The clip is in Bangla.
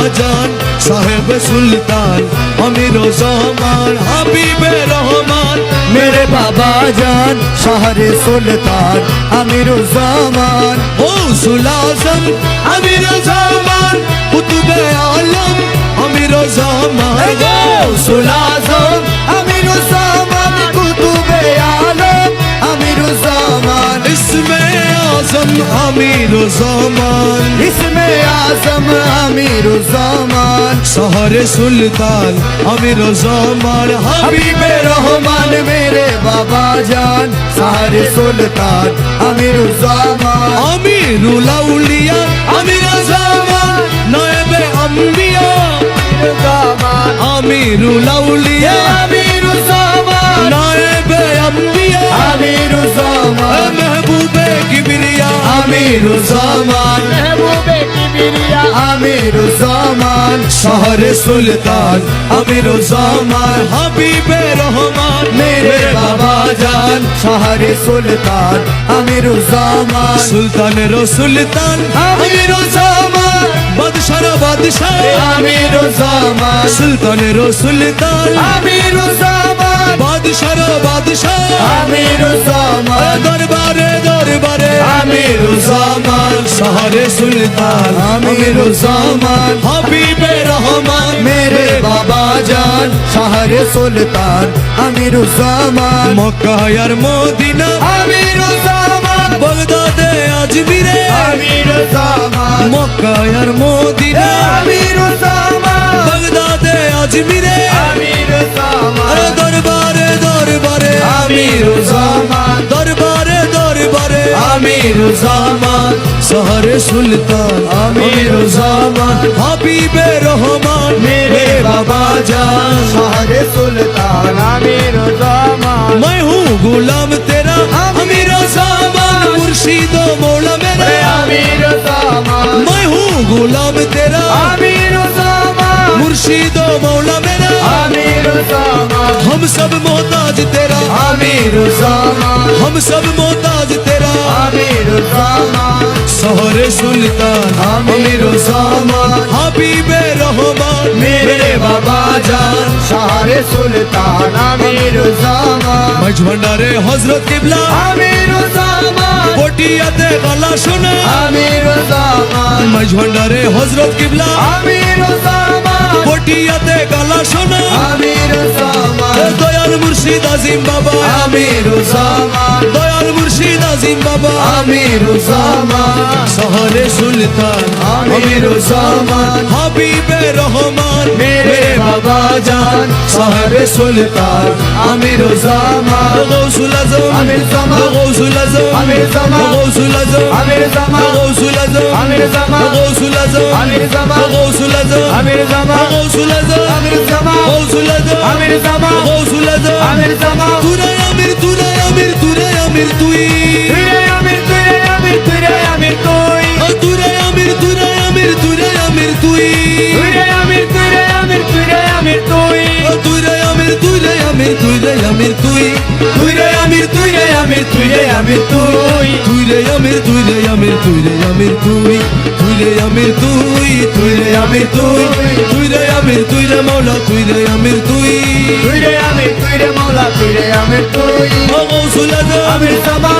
শাহজান সাহেব সুলতান অমির জামান, হাবিবে রহমান। মেরে বাবা জান শাহরে সুলতান, আমির জামান। ও সুলাজম আমির জামান, কুতুবে আলম। आजम अमीर जमान इसमें आजम अमीर जमान शहर सुल्तान अमीर जमान हबीब रहमान मेरे बाबा जान शहर सुल्तान अमीर जमान अमीरुल औलिया अमीर जमान नयब अंबिया अमीरुल औलिया আমিরু জামান আমিরু জামান শহরে সুলতান। আমিরু জামান হাবিবে রহমান। মেরে বাবা জান, শহরে সুলতান। আমিরু জামান সুলতানের সুলতান। আমিরু জামান বাদশার বাদশাহ। আমিরু জামান সুলতানের সুলতান। আমিরু জামান বাদশার বাদশাহ। আমিরু জামান দরবারে শহরে সুলতান আমিরুল জামান হাবিবে রহমান মেরে বাবা জান। শহরে সুলতান আমিরুল জামান মক্কা আর মদিনা আমিরুল জামান বাগদাদে আজমিরে আমিরুল জামান মক্কা আর মদিনা আমিরুল জামান বাগদাদে আজমিরে আমিরুল জামান দরবারে দরবারে। আমিরুল জামান দরবারে দরবারে। আমিরুল জামান শহরে সুলতান अमीरुज्जामान হাবিবে রহমান मेरे बाबा जान शहर सुल्तान अमीरुज्जामान मैं हूँ गुलाम तेरा अमीर सामान मुर्शिद मौला मेरा अमीरुज्जामान मैं हूँ गुलाम तेरा अमीरुज्जामान मुर्शिद मौला मेरा अमीरुज्जामान हम सब मोहताज तेरा अमीरुज्जामान हम सब मोहताज तेरा अमीरुज्जामान সুলতান আমির ওসামা হাবিবে রহমান মেরে বাবা জান শাহরে সুলতান আমির ওসামা মজভান্ডারে হযরত কিবলা আমির ওসামা পটিয়াতে গলা শোনা। আমির ওসামা মজভান্ডারে হযরত কিবলা আমির ওসামা পটিয়াতে গলা শোনা। আমির ওসামা দয়াল মুর্শিদ আজিম বাবা। আমির ওসামা দয়াল নাজিম বাবা। আমির উসামা শহরে সুলতান। আমির উসামা হাবিবে রহমান। মেরে বাবা জান। শহরে সুলতান। আমির উসামা গৌসুল আজম। আমির জামা গৌসুল আজম। আমির জামা গৌসুল আজম। আমির জামা গৌসুল আজম। আমির জামা গৌসুল আজম। আমির জামা গৌসুল আজম। আমির জামা গৌসুল আজম। আমির জামা গৌসুল আজম। আমির জামা গৌসুল আমির তুই তুরাই আমির তুরাই আমির তুরাই আমির তুই তুইরে আমির তুইরে আমির তুইরে আমির তুই তুই রে আমির তুই রে আমির তুই রে আমির তুই তুই রে আমির তুই তুই রে আমির তুই তুই রে আমির তুই রে মৌলা তুই রে আমির তুই তুইরে আমির তুইরে মৌলা তুইরে আমির তুই ও আজম আমির জামান